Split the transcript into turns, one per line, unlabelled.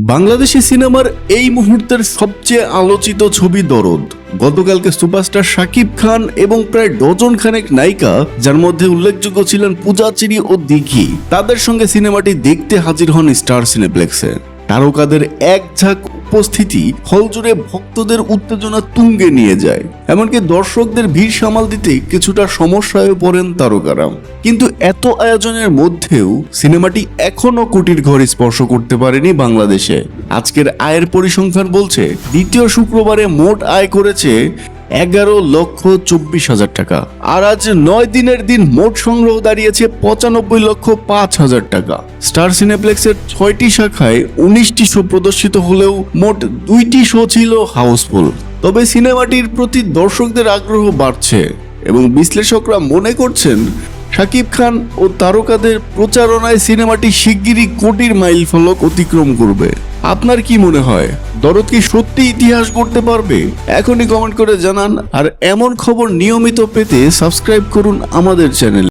বাংলাদেশি সিনেমার এই মুহূর্তের সবচেয়ে আলোচিত ছবি দরদ। গতকালকে সুপারস্টার শাকিব খান এবং প্রায় ডজন খানেক নায়িকা, যার মধ্যে উল্লেখযোগ্য ছিলেন পূজাচিরি ও দিঘি। তাদের সঙ্গে সিনেমাটি দেখতে হাজির হন স্টার সিনেপ্লেক্সে। তারকাদের এক ঝাঁক উপস্থিতি হল জুড়ে ভক্তদের উত্তেজনা তুঙ্গে নিয়ে যায়। এমনকি দর্শকদের ভিড় সামাল দিতে কিছুটা সমস্যায় পড়েন তারকারা কিন্তু এত আয়োজনের মধ্যেও সিনেমাটি এখনও কোটির ঘর স্পর্শ করতে পারেনি বাংলাদেশে। আজকের আয়ের পরিসংখ্যান বলছে, দ্বিতীয় শুক্রবারে মোট আয় করেছে এগারো লক্ষ চব্বিশ হাজার টাকা। আর আজ নয় দিনের দিন মোট সংগ্রহ দাঁড়িয়েছে পঁচানব্বই লক্ষ পাঁচ হাজার টাকা। স্টার সিনেপ্লেক্সের ছয়টি শাখায় উনিশটি শো প্রদর্শিত হলেও মোট দুইটি শো ছিল হাউসফুল। তবে সিনেমাটির প্রতি দর্শকদের আগ্রহ বাড়ছে এবং বিশ্লেষকরা মনে করছেন শাকিব খান ও তারকাদের প্রচারণায় সিনেমাটি শিগগিরই কোটির মাইল ফলক অতিক্রম করবে। আপনার কি মনে হয়? দরদ কি সত্যি ইতিহাস করতে পারবে? এখনই কমেন্ট করে জানান, আর এমন খবর নিয়মিত পেতে সাবস্ক্রাইব করুন আমাদের চ্যানেল।